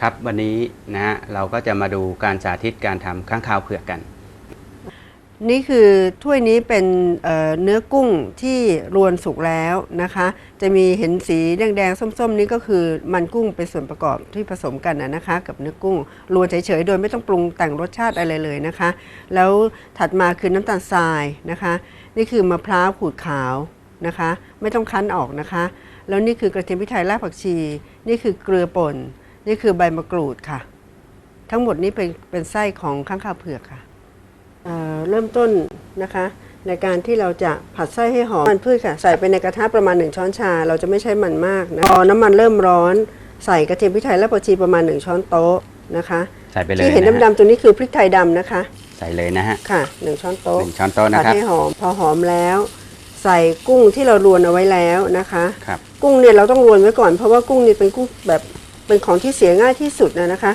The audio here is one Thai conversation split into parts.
ครับวันนี้นะฮะเราก็จะมาดูการสาธิตการทำข้างคาวเผือกกัน นี่คือถ้วยนี้เป็นเอ่อเนื้อกุ้งที่รวนสุกแล้วนะคะ จะมีเห็นสีแดงๆส้มๆ นี่ก็คือมันกุ้งเป็นส่วนประกอบที่ผสมกันนะนะคะ กับเนื้อกุ้งรวนเฉยๆโดยไม่ต้องปรุงแต่งรสชาติอะไรเลยนะคะ แล้วถัดมาคือน้ำตาลทรายนะคะ นี่คือมะพร้าวขูดขาวนะคะ ไม่ต้องคั้นออกนะคะ แล้วนี่คือกระเทียมพริกไทยรากผักชี นี่คือเกลือป่น นี่คือใบมะกรูดค่ะ ทั้งหมดนี้เป็นเป็นไส้ของข้างคาวเผือกค่ะเอ่อเริ่มต้นนะคะ ในการที่เราจะผัดไส้ให้หอมมันพืชค่ะใส่ไปในกระทะประมาณ 1 ช้อนชา เราจะไม่ใช้มันมากนะพอน้ำมันเริ่มร้อน ใส่กระเทียมพริกไทยและผักชีประมาณ 1 ช้อนโต๊ะนะคะใส่ไปเลยที่เห็นนะฮะดำๆตัวนี้คือพริกไทยดำนะคะ ใส่เลยนะฮะค่ะ1ช้อนโต๊ะหนึ่งช้อนโต๊ะผันะดครับให้หอมพอหอมแล้ว ใส่กุ้งที่เรารวนเอาไว้แล้วนะคะครับกุ้งเนี่ยเราต้องรวนไว้ก่อนเพราะว่ากุ้งนี่เป็นกุ้งแบบ เป็นของที่เสียง่ายที่สุดนะนะคะ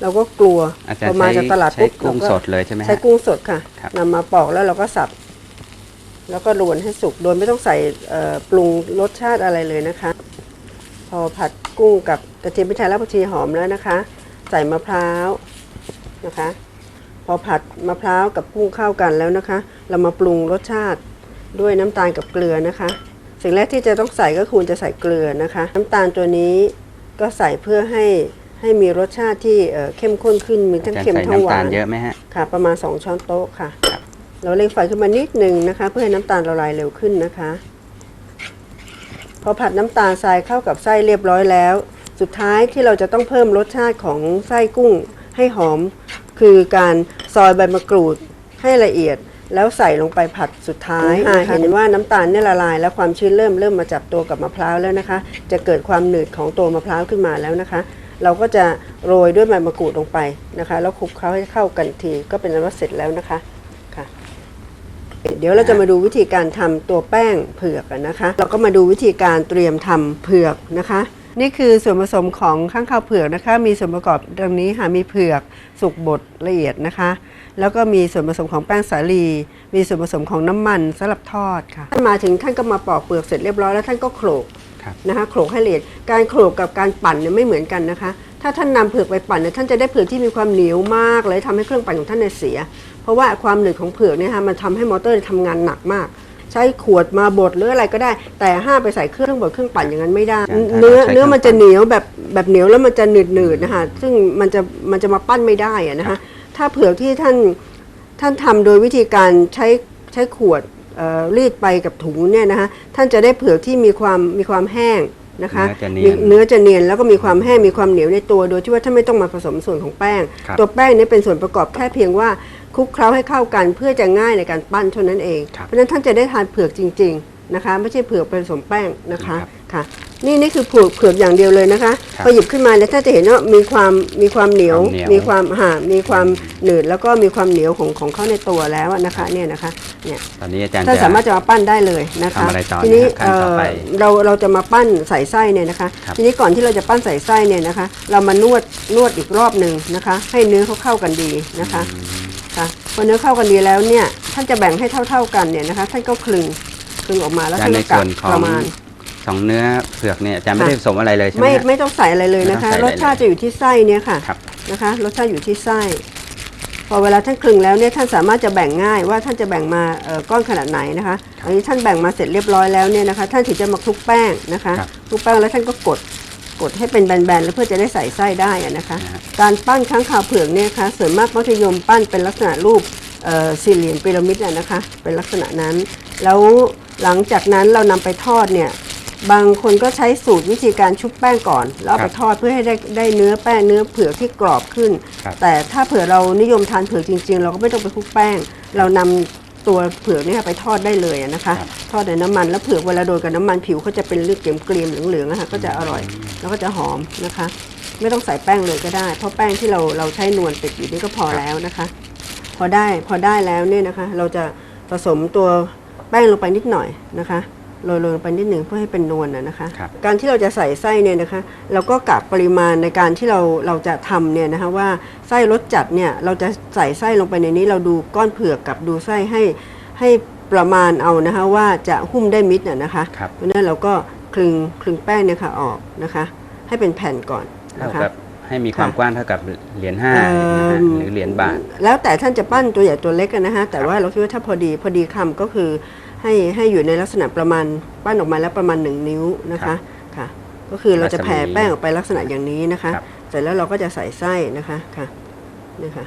เราก็กลัวอาจารพอย์มาใช้จากตลาดใช้ปุ๊บกุ้งเราสดเลยใช่ไหมใช้ฮะกุ้งสดค่ะครับนำมาปอกแล้วเราก็สับ แล้วก็รวนให้สุกโดยไม่ต้องใส่เอ่อปรุงรสชาติอะไรเลยนะคะ พอผัดกุ้งกับกระเทียมพริกไทยและผักชีหอมแล้วนะคะ ใส่มะพร้าวนะคะ พอผัดมะพร้าวกับกุ้งเข้ากันแล้วนะคะ เรามาปรุงรสชาติด้วยน้ำตาลกับเกลือนะคะ สิ่งแรกที่จะต้องใส่ก็ควรจะใส่เกลือนะคะ น้ำตาลตัวนี้ ก็ใส่เพื่อให้ให้มีรสชาติที่เอ่อเข้มข้นขึ้นมีอาทั้งจารย์เค็มใส่ทั้งหน้ำวาตาลนเยอะไหมฮะค่ะ ประมาณ 2 ช้อนโต๊ะค่ะ เราเร่งไฟขึ้นมานิดนึงนะคะ เพื่อให้น้ำตาลละลายเร็วขึ้นนะคะ พอผัดน้ำตาลทรายเข้ากับไส้เรียบร้อยแล้ว สุดท้ายที่เราจะต้องเพิ่มรสชาติของไส้กุ้งให้หอม คือการซอยใบมะกรูดให้ละเอียด แล้วใส่ลงไปผัดสุดท้ายอ่าเห็นว่าน้ำตาลเนี่ยละลาย แล้วความชื้นเริ่มเริ่มมาจับตัวกับมะพร้าวแล้วนะคะ จะเกิดความหนืดของตัวมะพร้าวขึ้นมาแล้วนะคะ เราก็จะโรยด้วยใบมะกรูดลงไปนะคะ แล้วคลุกเคล้าให้เข้ากันอีกทีก็เป็นอันว่าเสร็จแล้วนะคะค่ะ เดี๋ยวเราจะมาดูวิธีการทำตัวแป้งเผือกกันนะคะ เราก็มาดูวิธีการเตรียมทำเผือกนะคะ นี่คือส่วนผสมของข้างข้าวเผือกนะคะ มีส่วนประกอบดังนี้ค่ะมีเผือกสุกบดละเอียดนะคะ แล้วก็มีส่วนผสมของแป้งสาลี มีส่วนผสมของน้ำมันสำหรับทอดค่ะท่านมาถึงท่านก็มาปอกเปลือกเสร็จเรียบร้อยแล้วท่านก็โขลกครับ นะคะโขลกให้ละเอียดการโขลกกับการปั่นเนี่ยไม่เหมือนกันนะคะ ถ้าท่านนำเผือกไปปั่นเนี่ยท่านจะได้เผือกที่มีความเหนียวมากเลยทำให้เครื่องปั่นของท่านเนี่ยเสีย เพราะว่าความหนืดของเผือกเนี่ยค่ะมันทำให้มอเตอร์ทำงานหนักมาก ใช้ขวดมาบดหรืออะไรก็ได้ แต่ห้ามไปใส่เครื่องบดเครื่องปั่นอย่างนั้นไม่ได้อ่าถ้าเนื้อใช้เนื้อเครื่องมันจะเหนียวแบบแบบเหนียวแล้วมันจะหนืดหนืดๆนะคะซึ่งมันจะมันจะมาปั้นไม่ได้อะนะคะถ้าเผือกที่ท่านท่านทำโดยวิธีการใช้ใช้ขวดเอ่อรีดไปกับถุงเนี่ยนะคะท่านจะได้เผือกที่มีความมีความแห้งนะคะเนื้อจะเนียน มีเนื้อจะเนียนแล้วก็มีความแห้งมีความเหนียวในตัว โดยที่ว่าท่านไม่ต้องมาผสมส่วนของแป้ง ครับ ตัวแป้งนี้เป็นส่วนประกอบแค่เพียงว่า คลุกเคล้าให้เข้ากันเพื่อจะง่ายในการปั้นเท่านั้นเอง ครับเพราะฉะนั้นท่านจะได้ทานเผือกจริง ๆนะคะ ไม่ใช่เผือกผสมแป้งนะคะครับค่ะ นี่นี่คือเผือกเผือกอย่างเดียวเลยนะคะครับพอหยิบขึ้นมาเนี่ยถ้านจะเห็นว่ามีความมีความเหนียว ความเหนียว มีความห่ามีความหนืดแล้วก็มีความเหนียวของของเขาในตัวแล้วนะคะเนี่ยนะคะเนี่ย ตอนนี้อาจารย์ท่านจะ สามารถจะมาปั้นได้เลยนะคะทำอะไรต่อทีนี้นะครับขั้นต่อไปเอ่อเราเราจะมาปั้นใส่ไส้เนี่ยนะคะ ครับ ทีนี้ก่อนที่เราจะปั้นใส่ไส้เนี่ยนะคะ เรามานวดนวดอีกรอบหนึ่งนะคะ ให้เนื้อเขาเข้ากันดีนะคะ ค่ะพอเนื้อเข้ากันดีแล้วเนี่ยท่านจะแบ่งให้เท่า ๆกันเนี่ยนะคะท่านก็คลึงคลึงออกมาแล้วอาจารท่าย์นในก็กะส่วนของประมาณ ของเนื้อเผือกเนี่ยอาจารย์ไม่ค่ะได้ผสมอะไรเลยใช่ไหมไม่ฮะ ไม่ต้องใส่อะไรเลยนะคะ ไม่ต้องใส่อะไรรสชาติจะอยู่ที่ไส้เนี่ยค่ะครับ นะคะรสชาติอยู่ที่ไส้ พอเวลาท่านคลึงแล้วเนี่ยท่านสามารถจะแบ่งง่ายว่าท่านจะแบ่งมาเอ่อก้อนขนาดไหนนะคะอันนี้ท่านแบ่งมาเสร็จเรียบร้อยแล้วเนี่ยนะคะ ท่านถึงจะมาคลุกแป้งนะคะครับ คลุกแป้งแล้วท่านก็กด กดให้เป็นแบนๆแล้วเพื่อจะได้ใส่ไส้ได้อะนะคะนะฮะการปั้นค้างคาวเผือกเนี่ยนะคะส่วนมากมัธยมปั้นเป็นลักษณะรูปเอ่อสี่เหลี่ยมพีระมิดอะนะคะ เป็นลักษณะนั้น แล้วหลังจากนั้นเรานำไปทอดเนี่ยบางคนก็ใช้สูตรวิธีการชุบแป้งก่อน แล้วเอาครัไปบทอดเพื่อให้ได้ได้เนื้อแป้งเนื้อเผือกที่กรอบขึ้นครับแต่ถ้าเผื่อเรานิยมทานเผือกจริง ๆ เราก็ไม่ต้องไปคลุกแป้ง เรานำ ตัวเผือกเนี่ยไปทอดได้เลยอะนะคะครับทอดในน้ำมันแล้วเผือกเวลาโดนกับน้ำมันผิวเขาจะเป็นเลือดเกรียมๆเหลืองๆนะคะก็จะอร่อยแล้วก็จะหอมนะคะ ไม่ต้องใส่แป้งเลยก็ได้ เพราะแป้งที่เราเราใช้นวลติดอยู่นี่ก็พอแล้วนะคะ พอได้พอได้แล้วเนี่ยนะคะ เราจะผสมตัวแป้งลงไปนิดหน่อยนะคะ โรยลงไปนิดหนึ่งเพื่อให้เป็นนวลนะนะคะ ครับ การที่เราจะใส่ไส้เนี่ยนะคะ เราก็กะปริมาณในการที่เราเราจะทำเนี่ยนะคะว่าไส้รสจัดเนี่ยเราจะใส่ไส้ลงไปในนี้ เราดูก้อนเผือกกับดูไส้ให้ให้ประมาณเอานะคะว่าจะหุ้มได้มิดน่ะนะคะครับ เพราะฉะนั้นเราก็คลึงคลึงแป้งเนี่ยค่ะออกนะคะ ให้เป็นแผ่นก่อนเท่านะคะ กับใให้มีความค่ะกว้างเท่ากับเหรียญห้าเอิ่นะฮะมหรือเหรียญบาท แล้วแต่ท่านจะปั้นตัวใหญ่ตัวเล็กกันนะฮะแต่ว่าเราคิดว่าถ้าพอดีพอดีคำก็คือ ให้ให้อยู่ในลักษณะประมาณปั้นออกมาแล้วประมาณหนึ่งนิ้วนะครัคะบค่ะ ก็คือเราจะรัศมีแผ่แป้งออกไปลักษณะอย่างนี้นะคะครับเสร็จแล้วเราก็จะใส่ไส้นะคะค่ะนี่ค่ะ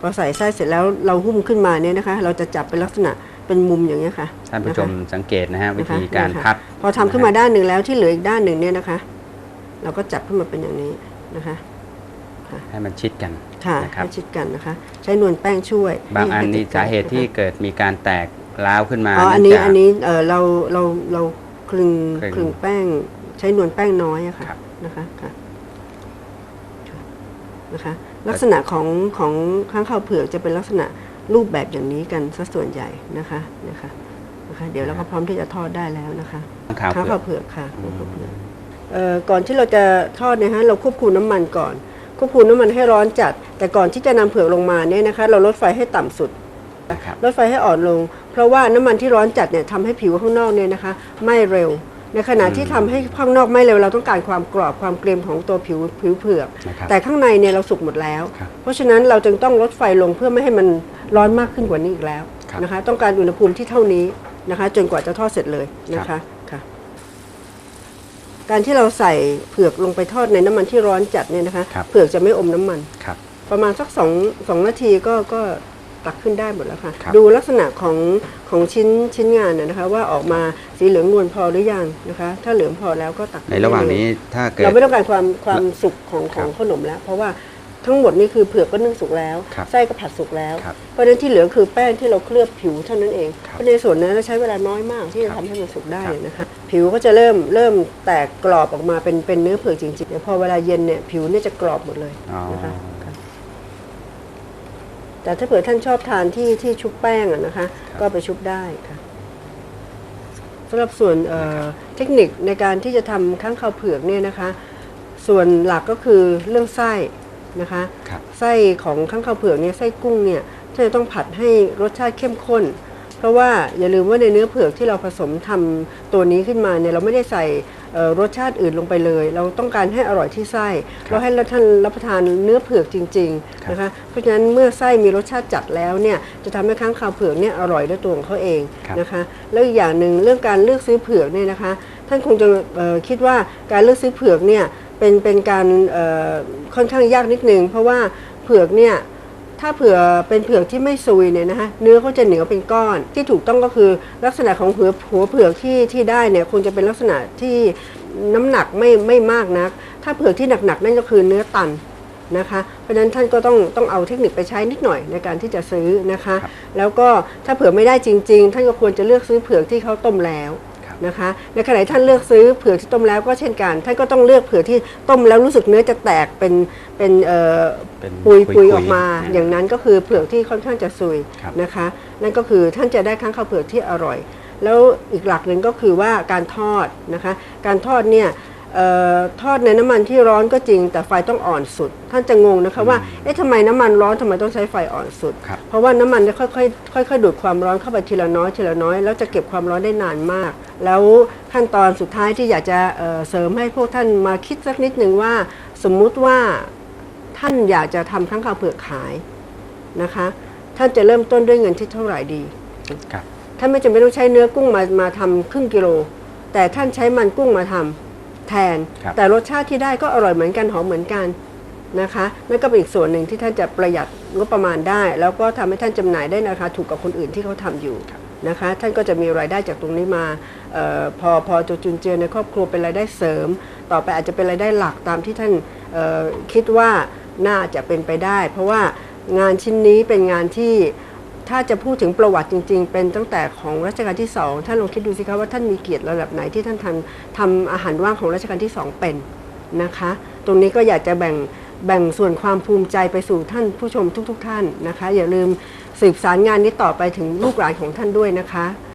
พอใส่ไส้เสร็จแล้วเราหุ้มขึ้นมาเนี่ยนะคะ เราจะจับเป็นลักษณะเป็นมุมอย่างนี้ยค่ะท่านผู้ชมะคะสังเกตนะฮะวินะคะธีการเนี่ยค่ะพับพอทำขึ้นมาด้านหนึ่งแล้วที่เหลืออีกด้านหนึ่งเนี่ยนะคะ เราก็จับขึ้นมาเป็นอย่างนี้นะคะให้มันชิดกันค่ะนะครับให้ชิดกันนะคะ ใช้นวลแป้งช่วย บางอันให้นี่ติดกัสาเหตุที่นะคะเกิดมีการแตก ร้าวขึ้นมาอ๋อเนื่อันงนี้จาก อันนี้เออเราเราเราคลึงคลึงคลึงแป้ง ใช้นวลแป้งน้อยอะค่ะครับ นะคะค่ะค่ะนะคะ ลักษณะของของข้างข้าวเผือกจะเป็นลักษณะรูปแบบอย่างนี้กันซะส่วนใหญ่นะคะนะคะนะคะ เดี๋ยวเราก็พร้อมที่จะทอดได้แล้วนะคะข้างขาวข้าวเปลือกข้าวเผือกค่ะข้าวเผือกเอ่อก่อนที่เราจะทอดเนะฮะเราควบคุมน้ำมันก่อน ควบคุมน้ำมันให้ร้อนจัด แต่ก่อนที่จะนำเผือกลงมาเนี่ยนะคะ เราลดไฟให้ต่ำสุด นะครับ ลดไฟให้อ่อนลง เพราะว่าน้ำมันที่ร้อนจัดเนี่ยทำให้ผิวข้างนอกเนี่ยนะคะไหม้เร็ว ในขณะที่ทำให้ข้างนอกไหม้เร็วเราต้องการความกรอบความเกรียมของตัวผิวผิวเผือก นะครับแต่ข้างในเนี่ยเราสุกหมดแล้ว ครับเพราะฉะนั้นเราจึงต้องลดไฟลงเพื่อไม่ให้มันร้อนมากขึ้นกว่านี้อีกแล้วครับ นะคะ ต้องการอุณหภูมิที่เท่านี้นะคะ จนกว่าจะทอดเสร็จเลยนะคะค่ะ การที่เราใส่เผือกลงไปทอดในน้ำมันที่ร้อนจัดเนี่ยนะคะ ครับ เผือกจะไม่อมน้ำมัน ครับ ประมาณสักสองสองนาทีก็ก็ ตักขึ้นได้หมดแล้วค่ะ ครับ ดูลักษณะของของชิ้นชิ้นงานนะนะคะ ว่าออกมาสีเหลืองนวลพอหรือยังนะคะ ถ้าเหลืองพอแล้วก็ตักในระหว่างได้เลยนี้ถ้าเกิด เราไม่ต้องการความความสุกของคขรัอบงขนมแล้ว เพราะว่าทั้งหมดนี่คือเผือกก็นึ่งสุกแล้ว ครับไส้ก็ผัดสุกแล้ว ครับเพราะฉะนั้นที่เหลือคือแป้งที่เราเคลือบผิวเท่านั้นเองครับเพราะในส่วนนั้นเราใช้เวลาน้อยมากที่จะครับ ทำให้มันสุกได้ครับนะคะ ผิวก็จะเริ่มเริ่มแตกกรอบออกมาเป็นเป็นเนื้อเผือกจริงๆเดี๋ยวพอเวลาเย็นเนี่ยผิวเนี่ยจะกรอบหมดเลยอ๋อนะคะค่ะ แต่ถ้าเผื่อท่านชอบทานที่ที่ชุบแป้งอะนะคะ ก็ไปชุบได้ค่ะสำหรับส่วนเอ่อเทคนิคในการที่จะทำข้างข้าวเผือกเนี่ยนะคะ ส่วนหลักก็คือเรื่องไส้นะคะ ครับไส้ของข้างข้าวเผือกเนี่ยไส้กุ้งเนี่ยที่จะต้องผัดให้รสชาติเข้มข้น เพราะว่าอย่าลืมว่าในเนื้อเผือกที่เราผสมทำตัวนี้ขึ้นมาเนี่ยเราไม่ได้ใส่เอ่อ รสชาติอื่นลงไปเลย เราต้องการให้อร่อยที่ไส้ครับเราให้ท่านรับประทานเนื้อเผือกจริงครับๆนะคะเพราะฉะนั้นเมื่อไส้มีรสชาติจัดแล้วเนี่ยจะทำให้ข้างข้าวเผือกเนี่ยอร่อยด้วยตัวของเขาเองครับนะคะแล้วอีกอย่างหนึ่งเรื่องการเลือกซื้อเผือกเนี่ยนะคะท่านคงจะเอ่อคิดว่าการเลือกซื้อเผือกเนี่ยเป็นเป็นการเอ่อค่อนข้างยากนิดนึงเพราะว่าเผือกเนี่ย ถ้าเผื่อเป็นเผือกที่ไม่ซุยเนี่ยนะคะเนื้อเขาจะเหนียวเป็นก้อนที่ถูกต้องก็คือลักษณะของหัวหัวเผือกที่ที่ได้เนี่ยคงจะเป็นลักษณะที่น้ำหนักไม่ไม่มากนัก ถ้าเผือกที่หนักๆนั่นก็คือเนื้อตันนะคะเพราะฉะนั้นท่านก็ต้องต้องเอาเทคนิคไปใช้นิดหน่อยในการที่จะซื้อนะคะครับแล้วก็ถ้าเผื่อไม่ได้จริง ๆ ท่านก็ควรจะเลือกซื้อเผือกที่เขาต้มแล้วครับ นะคะในขณะที่ท่านเลือกซื้อเผือกที่ต้มแล้วก็เช่นกัน ท่านก็ต้องเลือกเผือกที่ต้มแล้วรู้สึกเนื้อจะแตกเป็นเป็นเอ่อเป็นปุยปุปุยยๆออกมาอืมอย่างนั้นก็คือเผือกที่ค่อนข้างจะซุยครับ นะคะ นั่นก็คือท่านจะได้ข้างข้าวเผือกที่อร่อย แล้วอีกหลักหนึ่งก็คือว่าการทอดนะคะ การทอดเนี่ยเอ่อ ทอดในน้ำมันที่ร้อนก็จริง แต่ไฟต้องอ่อนสุด ท่านจะงงนะคะว่าเอ๊ะทำไมน้ำมันร้อนทำไมต้องใช้ไฟอ่อนสุด ครับ เพราะว่าน้ำมันจะค่อยๆค่อยๆดูดความร้อนเข้าไปทีละน้อยทีละน้อยแล้วจะเก็บความร้อนได้นานมาก แล้วขั้นตอนสุดท้ายที่อยากจะเอ่อเสริมให้พวกท่านมาคิดสักนิดหนึ่งว่า สมมุติว่าท่านอยากจะทำข้างข้าวเผือกขายนะคะ ท่านจะเริ่มต้นด้วยเงินที่เท่าไหร่ดี ครับ ท่านไม่จำเป็นต้องใช้เนื้อกุ้งมามาทำครึ่งกิโล แต่ท่านใช้มันกุ้งมาทำ แทน ครับ แต่รสชาติที่ได้ก็อร่อยเหมือนกันหอมเหมือนกันนะคะนั่นก็เป็นอีกส่วนหนึ่งที่ท่านจะประหยัดงบประมาณได้ แล้วก็ทำให้ท่านจำหน่ายได้ในราคาถูกกับคนอื่นที่เขาทำอยู่นะคะ ท่านก็จะมีรายได้จากตรงนี้มาเออพอพอจะจุนเจือในครอบครัวเป็นรายได้เสริม ต่อไปอาจจะเป็นรายได้หลักตามที่ท่านเอ่อคิดว่าน่าจะเป็นไปได้ เพราะว่างานชิ้นนี้เป็นงานที่ ถ้าจะพูดถึงประวัติจริง ๆ เป็นตั้งแต่ของรัชกาลที่สองท่านลองคิดดูสิคะว่าท่านมีเกียรติระดับไหนที่ท่านทำทำอาหารว่างของรัชกาลที่สองเป็นนะคะ ตรงนี้ก็อยากจะแบ่งแบ่งส่วนความภูมิใจไปสู่ท่านผู้ชมทุก ๆ ท่านนะคะ อย่าลืมสืบสารงานนี้ต่อไปถึงลูกหลานของท่านด้วยนะคะ